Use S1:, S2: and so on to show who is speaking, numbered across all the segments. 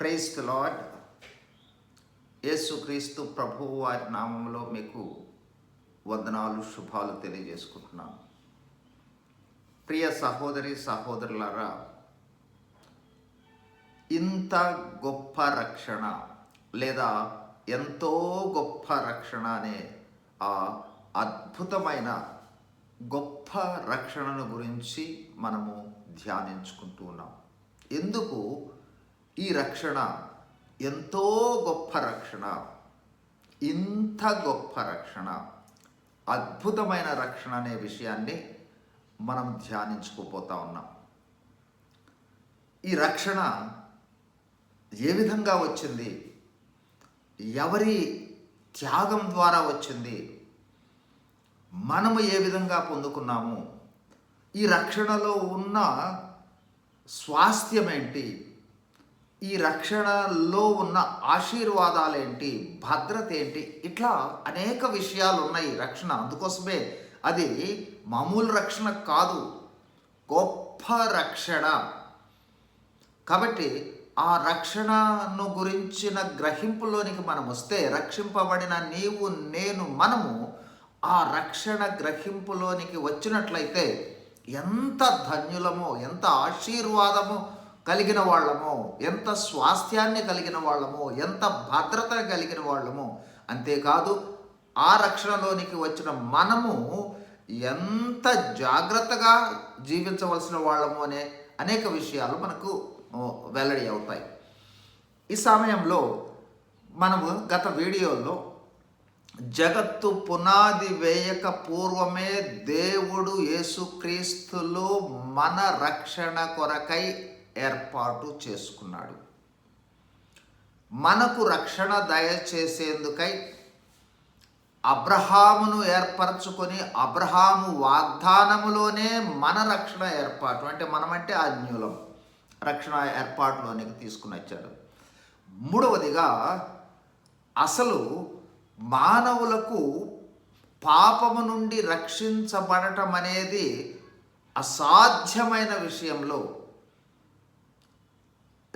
S1: Praise the lord యేసుక్రీస్తు ప్రభువు వారి నామంలో మీకు వందనాలు శుభాలు తెలియజేసుకుంటున్నాను. ప్రియ సహోదరి సహోదరులారా ఇంత గొప్ప రక్షణ లేదా ఎంతో గొప్ప రక్షణ అనే ఆ అద్భుతమైన గొప్ప రక్షణను గురించి మనము ధ్యానించుకుంటూ ఉన్నాం. ఎందుకు? ఈ రక్షణ ఎంతో గొప్ప రక్షణ. ఇంత గొప్ప రక్షణ. అద్భుతమైన రక్షణ అనే విషయాన్ని మనం ధ్యానించుకుపోతా ఉన్నాం. ఈ రక్షణ ఏ విధంగా వచ్చింది? ఎవరి త్యాగం ద్వారా వచ్చింది? మనము ఏ విధంగా పొందుకున్నాము? ఈ రక్షణలో ఉన్న స్వాస్థ్యం ఏంటి ఈ రక్షణలో ఉన్న ఆశీర్వాదాలేంటి? భద్రత ఏంటి ఇట్లా అనేక విషయాలు ఉన్నాయి రక్షణ. అందుకోసమే అది మామూలు రక్షణ కాదు గొప్ప రక్షణ. కాబట్టి ఆ రక్షణను గురించిన గ్రహింపులోనికి మనం వస్తే రక్షింపబడిన నీవు నేను మనము ఆ రక్షణ గ్రహింపులోనికి వచ్చినట్లయితే ఎంత ధన్యులమో ఎంత ఆశీర్వాదమో కలిగిన వాళ్ళమో ఎంత స్వాస్థ్యాన్ని కలిగిన వాళ్ళమో ఎంత భద్రత కలిగిన వాళ్ళమో అంతేకాదు ఆ రక్షణలోనికి వచ్చిన మనము ఎంత జాగ్రత్తగా జీవించవలసిన వాళ్ళము అనే అనేక విషయాలు మనకు వెల్లడి అవుతాయి. ఈ సమయంలో మనము గత వీడియోలో జగత్తు పునాది వేయక పూర్వమే దేవుడు యేసుక్రీస్తులో మన రక్షణ కొరకై ఏర్పాటు చేసుకున్నాడు. మనకు రక్షణ దయచేసేందుకై అబ్రహామును ఏర్పరచుకొని అబ్రహాము వాగ్దానములోనే మన రక్షణ ఏర్పాటు అంటే మనమంటే అన్యులం రక్షణ ఏర్పాటులోనికి తీసుకుని వచ్చాడు. మూడవదిగా అసలు మానవులకు పాపము నుండి రక్షించబడటం అనేది అసాధ్యమైన విషయంలో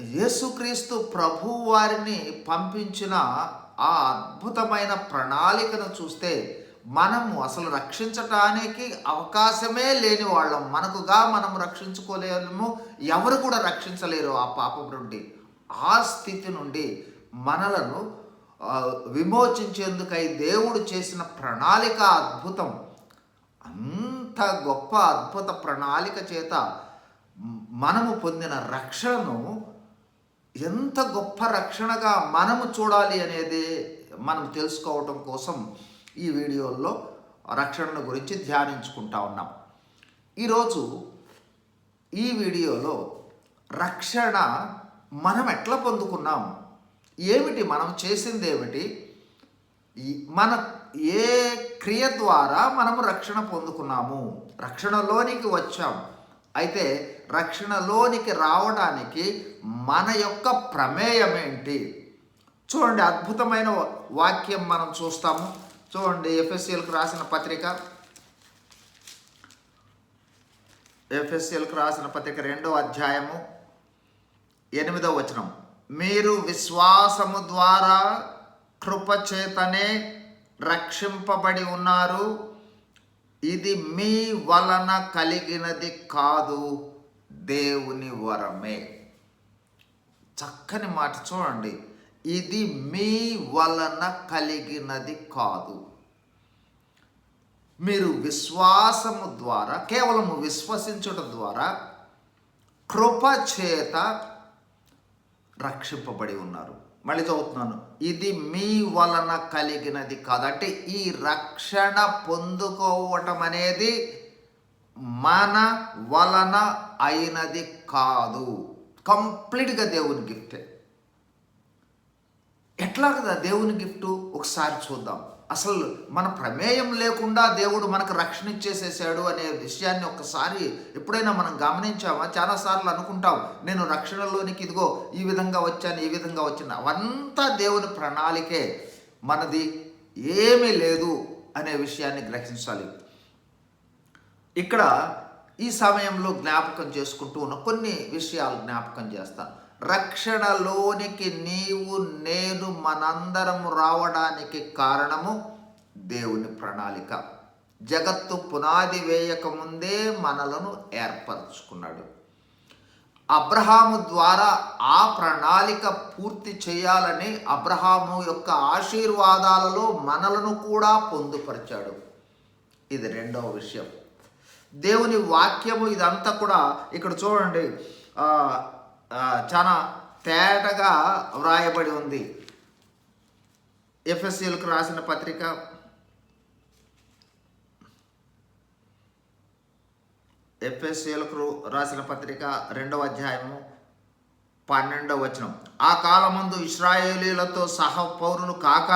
S1: యేసుక్రీస్తు ప్రభు వారిని పంపించిన ఆ అద్భుతమైన ప్రణాళికను చూస్తే మనము అసలు రక్షించటానికి అవకాశమే లేని వాళ్ళం. మనకుగా మనం రక్షించుకోలేము ఎవరు కూడా రక్షించలేరు ఆ పాపం నుండి. ఆ స్థితి నుండి మనలను విమోచించేందుకై దేవుడు చేసిన ప్రణాళిక అద్భుతం. అంత గొప్ప అద్భుత ప్రణాళిక చేత మనము పొందిన రక్షణను ఎంత గొప్ప రక్షణగా మనము చూడాలి అనేది మనం తెలుసుకోవటం కోసం ఈ వీడియోల్లో రక్షణను గురించి ధ్యానించుకుంటా ఉన్నాం. ఈరోజు ఈ వీడియోలో రక్షణ మనం ఎట్లా పొందుకున్నాం? ఏమిటి మనం చేసింది ఏమిటి? మన ఏ క్రియ ద్వారా మనము రక్షణ పొందుకున్నాము? రక్షణలోనికి వచ్చాం. అయితే రక్షణలోనికి రావడానికి మన యొక్క ప్రమేయం ఏంటి? చూడండి అద్భుతమైన వాక్యం మనం చూస్తాము. చూడండి ఎఫ్ఎస్సిఎల్కి రాసిన పత్రిక. ఎఫ్ఎస్సీలకు రాసిన పత్రిక రెండో అధ్యాయము ఎనిమిదో వచనం. మీరు విశ్వాసము ద్వారా కృపచేతనే రక్షింపబడి ఉన్నారు. ఇది మీ వలన కలిగినది కాదు. దేవుని వరమే. చక్కని మాట చూడండి. ఇది మీ వలన కలిగినది కాదు. మీరు విశ్వాసము ద్వారా కేవలము విశ్వసించడం ద్వారా కృప చేత రక్షింపబడి ఉన్నారు. మళ్ళీ చదువుతున్నాను. ఇది మీ వలన కలిగినది కాదు. అంటే ఈ రక్షణ పొందుకోవటం అనేది మన వలన అయినది కాదు. కంప్లీట్గా దేవుని గిఫ్టే. ఎట్లా కదా దేవుని గిఫ్ట్? ఒకసారి చూద్దాం. అసలు మన ప్రమేయం లేకుండా దేవుడు మనకు రక్షణ ఇచ్చేసేసాడు అనే విషయాన్ని ఒకసారి ఎప్పుడైనా మనం గమనించామా? చాలాసార్లు అనుకుంటాం. నేను రక్షణలోనికి ఇదిగో ఈ విధంగా వచ్చాను ఈ విధంగా వచ్చాను. అవంతా దేవుని ప్రణాళికే. మనది ఏమీ లేదు అనే విషయాన్ని గ్రహించాలి. ఇక్కడ ఈ సమయంలో జ్ఞాపకం చేసుకుంటూ ఉన్న కొన్ని విషయాలు జ్ఞాపకం చేస్తాను. రక్షణలోనికి నీవు నేను మనందరము రావడానికి కారణము దేవుని ప్రణాళిక. జగత్తు పునాది వేయక ముందే మనలను ఏర్పరచుకున్నాడు. అబ్రహాము ద్వారా ఆ ప్రణాళిక పూర్తి చేయాలని అబ్రహాము యొక్క ఆశీర్వాదాలలో మనలను కూడా పొందుపరిచాడు. ఇది రెండవ విషయం. దేవుని వాక్యము ఇదంతా కూడా ఇక్కడ చూడండి. చాలా తేటగా వ్రాయబడి ఉంది. ఎఫ్ఎస్సీలకు రాసిన పత్రిక. ఎఫ్ఎస్సీలకు రాసిన పత్రిక రెండవ అధ్యాయము పన్నెండవ వచనం. ఆ కాలమందు ఇస్రాయేలీలతో సహ పౌరులు కాక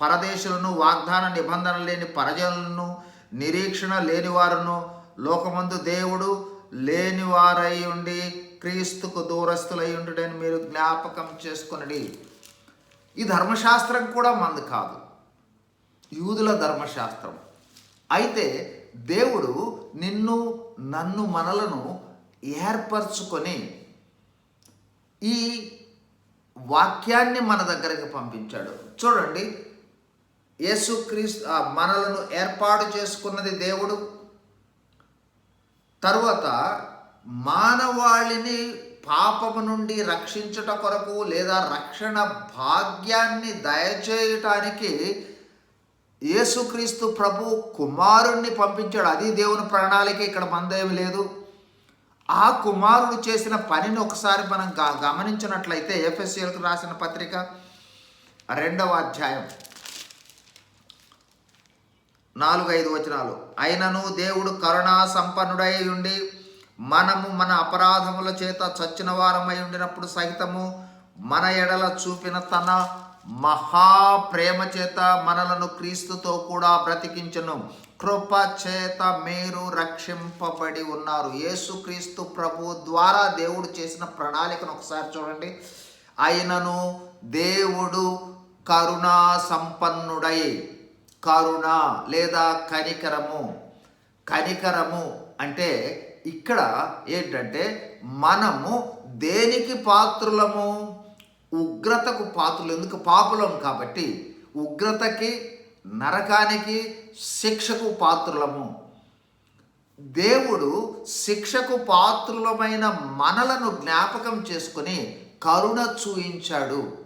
S1: పరదేశులను వాగ్దాన నిబంధన లేని పరజనులను నిరీక్షణ లేని వారును లోకమందు దేవుడు లేనివారై ఉండి క్రీస్తుకు దూరస్తులై ఉండుడని మీరు జ్ఞాపకం చేసుకునడి. ఈ ధర్మశాస్త్రం కూడా మంది కాదు. యూదుల ధర్మశాస్త్రం. అయితే దేవుడు నిన్ను నన్ను మనలను ఏర్పరచుకొని ఈ వాక్యాన్ని మన దగ్గరికి పంపించాడు. చూడండి. యేసుక్రీస్తు మనలను ఏర్పాటు చేసుకున్నది దేవుడు. తరువాత మానవాళిని పాపము నుండి రక్షించుట కొరకు లేదా రక్షణ భాగ్యాన్ని దయచేయటానికి యేసుక్రీస్తు ప్రభు కుమారుణ్ణి పంపించాడు. అది దేవుని ప్రణాళిక. ఇక్కడ మందేమి లేదు. ఆ కుమారుడు చేసిన పనిని ఒకసారి మనం గమనించినట్లయితే ఎఫ్ఎస్సీలకు రాసిన పత్రిక రెండవ అధ్యాయం. నాలుగు ఐదు వచనాలు. అయినను దేవుడు కరుణా సంపన్నుడై ఉండి మనము మన అపరాధముల చేత చచ్చిన వారమై ఉండినప్పుడు సహితము మన ఎడల చూపిన తన మహా ప్రేమ చేత మనలను క్రీస్తుతో కూడా బ్రతికించను. కృప చేత మీరు రక్షింపబడి ఉన్నారు. యేసుక్రీస్తు ప్రభు ద్వారా దేవుడు చేసిన ప్రణాళికను ఒకసారి చూడండి. అయినను దేవుడు కరుణా సంపన్నుడై కరుణ లేదా కనికరము. కనికరము అంటే ఇక్కడ ఏంటంటే మనము దేనికి పాత్రులము? ఉగ్రతకు పాత్రలు. ఎందుకు? పాపులం కాబట్టి. ఉగ్రతకి నరకానికి శిక్షకు పాత్రులము. దేవుడు శిక్షకు పాత్రులమైన మనలను జ్ఞాపకం చేసుకొని కరుణ చూయించాడు.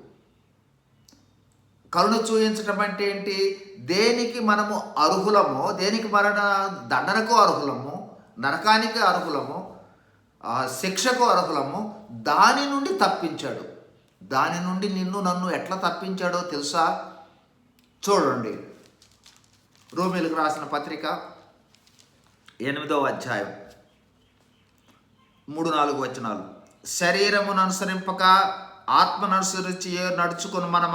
S1: కరుణ చూయించటం అంటే ఏంటి? దేనికి మనము అర్హులమో దేనికి మరణ దండనకు అర్హులము నరకానికి అర్హులము శిక్షకు అర్హులము దాని నుండి తప్పించాడు. దాని నుండి నిన్ను నన్ను ఎట్లా తప్పించాడో తెలుసా? చూడండి. రోమిలకు రాసిన పత్రిక ఎనిమిదవ అధ్యాయం మూడు నాలుగు వచనాలు. శరీరమును అనుసరింపక ఆత్మను అనుసరించి నడుచుకుని మన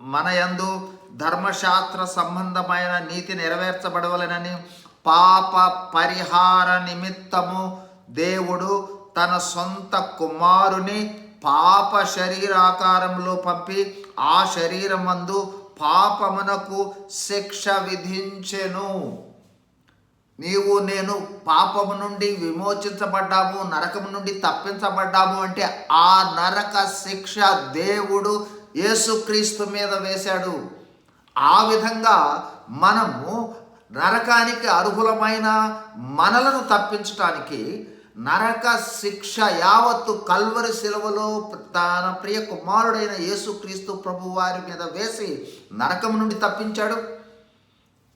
S1: మన యందు ధర్మశాస్త్ర సంబంధమైన నీతి నెరవేర్చబడవలెనని పాప పరిహార నిమిత్తము దేవుడు తన సొంత కుమారుని పాప శరీరాకారంలో పంపి ఆ శరీరం శరీరమందు పాపమునకు శిక్ష విధించెను. నీవు నేను పాపము నుండి విమోచించబడ్డాము నరకము నుండి తప్పించబడ్డాము అంటే ఆ నరక శిక్ష దేవుడు యేసుక్రీస్తు మీద వేశాడు. ఆ విధంగా మనము నరకానికి అర్హులమైన మనలను తప్పించటానికి నరక శిక్ష యావత్తు కల్వరి శిలువలో తన ప్రియ కుమారుడైన యేసుక్రీస్తు ప్రభు వారి మీద వేసి నరకం నుండి తప్పించాడు.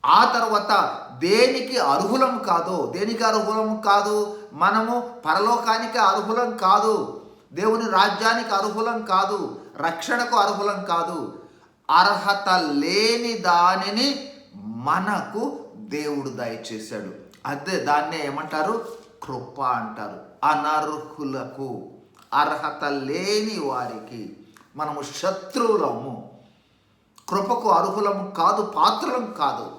S1: ఆ తర్వాత దేనికి అర్హులం కాదు దేనికి అర్హులం కాదు? మనము పరలోకానికి అర్హులం కాదు. దేవుని రాజ్యానికి అర్హులం కాదు. రక్షణకు అర్హులం కాదు. అర్హత లేని దానిని మనకు దేవుడు దయచేశాడు. అదే దాన్నే ఏమంటారు? కృప అంటారు. అనర్హులకు అర్హత లేని వారికి మనము శత్రువులము. కృపకు అర్హులము కాదు పాత్రలం కాదు.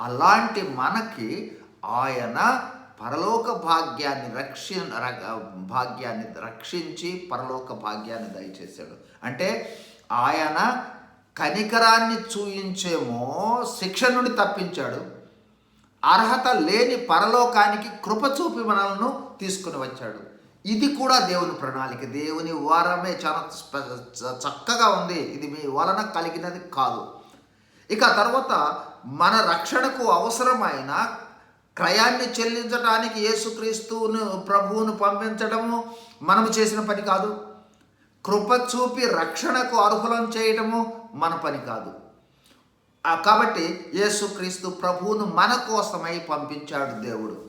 S1: అలాంటి మనకి ఆయన పరలోక భాగ్యాన్ని రక్షి ర- భాగ్యాన్ని రక్షించి పరలోక భాగ్యాన్ని దయచేశాడు. అంటే ఆయన కనికరాన్ని చూయించేమో శిక్ష నుండి తప్పించాడు. అర్హత లేని పరలోకానికి కృప చూపి మనలను తీసుకుని వచ్చాడు. ఇది కూడా దేవుని ప్రణాళిక. దేవుని వారమే చాలా చ- చక్కగా ఉంది. ఇది మీ వలన కలిగినది కాదు. ఇక తర్వాత మన రక్షణకు అవసరమైన క్రయాన్ని చెల్లించడానికి యేసుక్రీస్తును ప్రభువును పంపించడము మనము చేసిన పని కాదు. కృప చూపి రక్షణకు అర్హులం చేయడము మన పని కాదు. కాబట్టి యేసుక్రీస్తు ప్రభువును మన కోసమై పంపించాడు దేవుడు.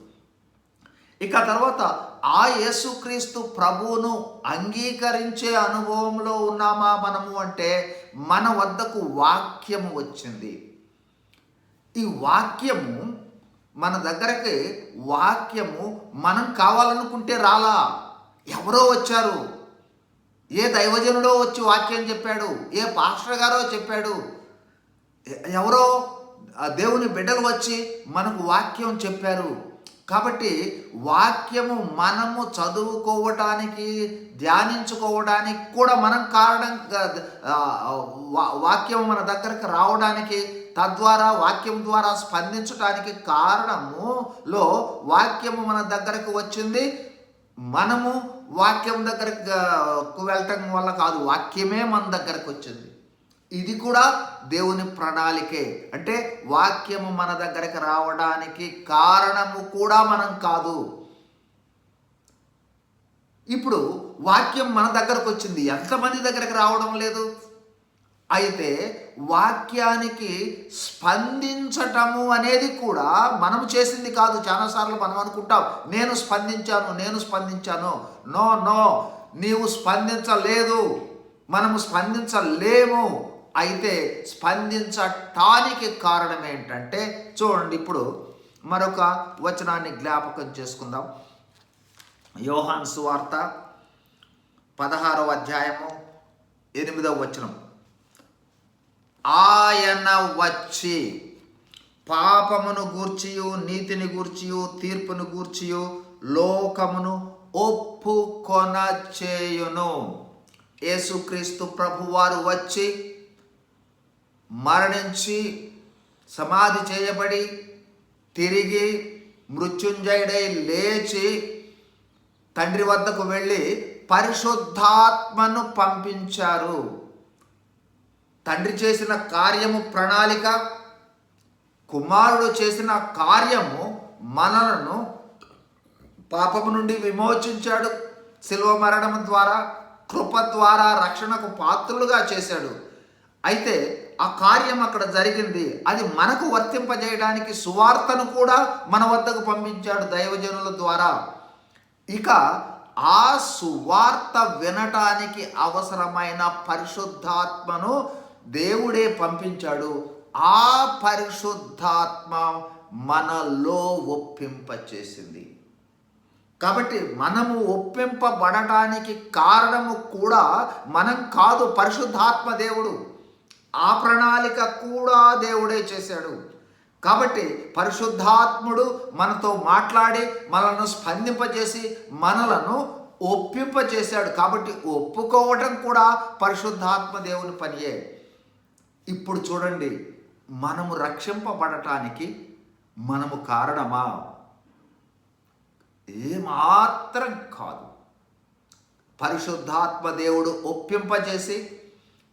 S1: ఇక తర్వాత ఆ యేసుక్రీస్తు ప్రభువును అంగీకరించే అనుభవంలో ఉన్నామా మనము అంటే మన వద్దకు వాక్యము వచ్చింది. ఈ వాక్యము మన దగ్గరకి వాక్యము మనం కావాలనుకుంటే రాలా. ఎవరో వచ్చారు? ఏ దైవజనుడో వచ్చి వాక్యం చెప్పాడు? ఏ పాస్టర్ గారో చెప్పాడు? ఎవరో? దేవుని బిడ్డలు వచ్చి మనకు వాక్యం చెప్పారు. కాబట్టి వాక్యము మనము చదువుకోవడానికి ధ్యానించుకోవడానికి కూడా మనం కారణం వాక్యం మన దగ్గరకు రావడానికి తద్వారా వాక్యం ద్వారా స్పందించడానికి కారణములో వాక్యము మన దగ్గరకు వచ్చింది. మనము వాక్యం దగ్గరకు వెళ్ళటం వల్ల కాదు వాక్యమే మన దగ్గరకు వచ్చింది. ఇది కూడా దేవుని ప్రణాళికే. అంటే వాక్యము మన దగ్గరకు రావడానికి కారణము కూడా మనం కాదు. ఇప్పుడు వాక్యం మన దగ్గరకు వచ్చింది. ఎంతమంది దగ్గరకు రావడం లేదు? అయితే వాక్యానికి స్పందించటము అనేది కూడా మనం చేసింది కాదు. చాలాసార్లు మనం అనుకుంటాం నేను స్పందించాను నేను స్పందించాను. నో నో నీవు స్పందించలేదు మనము స్పందించలేము. అయితే స్పందించటానికి కారణం ఏంటంటే చూడండి ఇప్పుడు మరొక వచనాన్ని జ్ఞాపకం చేసుకుందాం. యోహాన్ సువార్త పదహారవ అధ్యాయము ఎనిమిదవ వచనం. ఆయన వచ్చి పాపమును గూర్చియు నీతిని గూర్చియు తీర్పును గూర్చియు లోకమును ఒప్పుకొన చేయును యేసుక్రీస్తు ప్రభువారు వచ్చి మరణించి సమాధి చేయబడి తిరిగి మృత్యుంజయుడై లేచి తండ్రి వద్దకు వెళ్ళి పరిశుద్ధాత్మను పంపించారు. తండ్రి చేసిన కార్యము ప్రణాళిక కుమారుడు చేసిన కార్యము మనలను పాపము నుండి విమోచించాడు. శిల్వ మరణం ద్వారా కృప ద్వారా రక్షణకు పాత్రులుగా చేశాడు. అయితే ఆ కార్యం అక్కడ జరిగింది. అది మనకు వర్తింపజేయడానికి సువార్తను కూడా మన వద్దకు పంపించాడు దైవజనుల ద్వారా. ఇక ఆ సువార్త వినటానికి అవసరమైన పరిశుద్ధాత్మను దేవుడే పంపించాడు ఆ పరిశుద్ధాత్మ మనలో ఒప్పింపచేసింది. కాబట్టి మనము ఒప్పింపబడటానికి కారణము కూడా మనం కాదు పరిశుద్ధాత్మ దేవుడు. ఆ ప్రణాళిక కూడా దేవుడే చేశాడు. కాబట్టి పరిశుద్ధాత్ముడు మనతో మాట్లాడి మనలను స్పందింపజేసి మనలను ఒప్పింపజేశాడు. కాబట్టి ఒప్పుకోవటం కూడా పరిశుద్ధాత్మ దేవుని పనియే. ఇప్పుడు చూడండి మనము రక్షింపబడటానికి మనము కారణమా? ఏమాత్రం కాదు. పరిశుద్ధాత్మ దేవుడు ఒప్పింపజేసి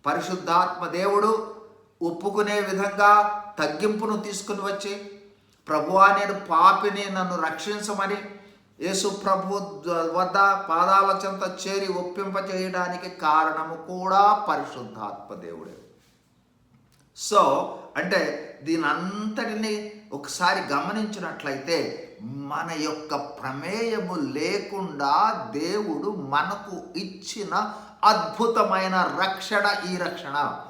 S1: పరిశుద్ధాత్మ దేవుడు ఒప్పుకునే విధంగా తగ్గింపును తీసుకుని వచ్చి ప్రభువా నేను పాపిని నన్ను రక్షించమని యేసు ప్రభు వద్ద పాదాల చెంత చేరి ఒప్పింప చేయడానికి కారణము కూడా పరిశుద్ధాత్మ దేవుడే. సో అంటే దీని అంతటిని ఒకసారి గమనించినట్లయితే మన యొక్క ప్రమేయము లేకుండా దేవుడు మనకు ఇచ్చిన అద్భుతమైన రక్షణ ఈ రక్షణ.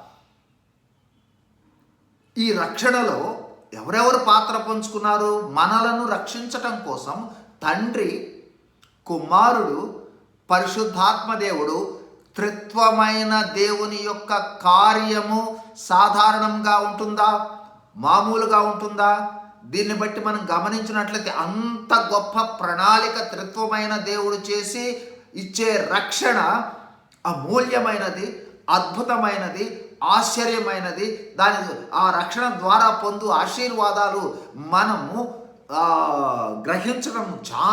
S1: ఈ రక్షణలో ఎవరెవరు పాత్ర పంచుకున్నారు? మనలను రక్షించటం కోసం తండ్రి కుమారుడు పరిశుద్ధాత్మ దేవుడు త్రిత్వమైన దేవుని యొక్క కార్యము సాధారణంగా ఉంటుందా? మామూలుగా ఉంటుందా? దీన్ని బట్టి మనం గమనించినట్లయితే అంత గొప్ప ప్రణాళిక త్రిత్వమైన దేవుడు చేసి ఇచ్చే రక్షణ అమూల్యమైనది అద్భుతమైనది ఆశ్చర్యమైనది. దాని ఆ రక్షణ ద్వారా పొందు ఆశీర్వాదాలు మనము గ్రహించడం చా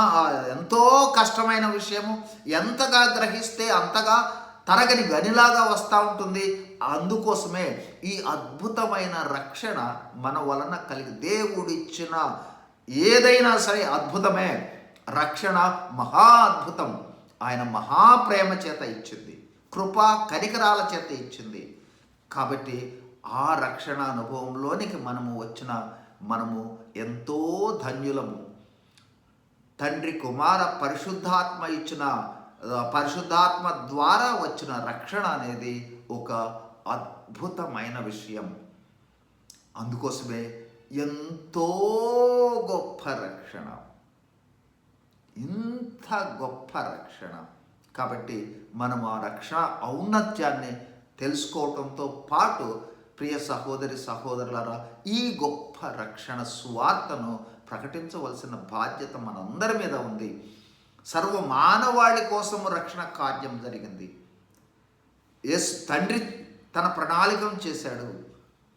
S1: ఎంతో కష్టమైన విషయము. ఎంతగా గ్రహిస్తే అంతగా తరగని గనిలాగా వస్తూ ఉంటుంది. అందుకోసమే ఈ అద్భుతమైన రక్షణ మన వలన కలిగి దేవుడిచ్చిన ఏదైనా సరే అద్భుతమే. రక్షణ మహా అద్భుతం. ఆయన మహాప్రేమ చేత ఇచ్చింది. కృపా కనికరాల చేత ఇచ్చింది. కాబట్టి ఆ రక్షణ అనుభవంలోనికి మనము వచ్చిన మనము ఎంతో ధన్యులము. తండ్రి కుమార పరిశుద్ధాత్మ ఇచ్చిన పరిశుద్ధాత్మ ద్వారా వచ్చిన రక్షణ అనేది ఒక అద్భుతమైన విషయం. అందుకోసమే ఎంతో గొప్ప రక్షణ. ఇంత గొప్ప రక్షణ. కాబట్టి మనం ఆ రక్షణ ఔన్నత్యాన్ని తెలుసుకోవటంతో పాటు ప్రియ సహోదరి సహోదరులరా ఈ గొప్ప రక్షణ సువార్తను ప్రకటించవలసిన బాధ్యత మనందరి మీద ఉంది. సర్వ మానవాళి కోసము రక్షణ కార్యం జరిగింది. ఎస్ తండ్రి తన ప్రణాళికను చేశాడు.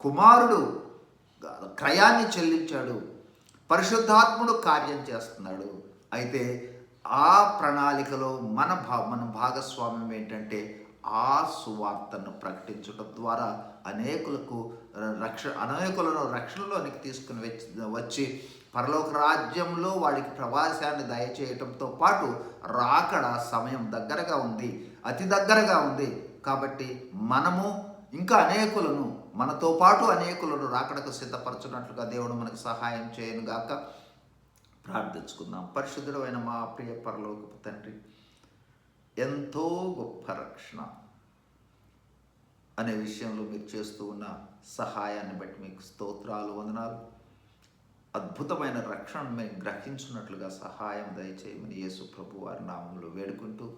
S1: కుమారుడు క్రయాన్ని చెల్లించాడు. పరిశుద్ధాత్ముడు కార్యం చేస్తున్నాడు. అయితే ఆ ప్రణాళికలో మన భా మన భాగస్వామ్యం ఏంటంటే ఆ సువార్తను ప్రకటించడం ద్వారా అనేకులకు రక్ష అనేకులను రక్షణలోనికి తీసుకుని వచ్చి వచ్చి పరలోక రాజ్యంలో వాడికి ప్రవాసాన్ని దయచేయటంతో పాటు రాకడ సమయం దగ్గరగా ఉంది అతి దగ్గరగా ఉంది. కాబట్టి మనము ఇంకా అనేకులను మనతో పాటు అనేకులను రాకడకు సిద్ధపరచున్నట్లుగా దేవుడు మనకు సహాయం చేయను గాక ప్రార్థించుకుందాం. పరిశుద్ధుడైన మా ప్రియ పరలోకపు తండ్రి ఎంతో గొప్ప రక్షణ అనే విషయంలో మీరు చేస్తూ ఉన్న సహాయాన్ని బట్టి మీకు స్తోత్రాలు వందనాలు. అద్భుతమైన రక్షణను మేము గ్రహించున్నట్లుగా సహాయం దయచేయమని యేసు ప్రభు వారి నామంలో వేడుకుంటూ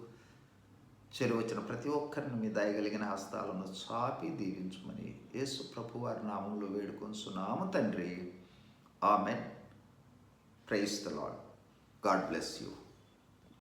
S1: చెరువచ్చిన ప్రతి ఒక్కరిని మీ దయగలిగిన హస్తాలను చాపి దీవించమని యేసు ప్రభు వారి నామంలో వేడుకొంచున్నాము తండ్రి. Amen. Praise the Lord God bless you.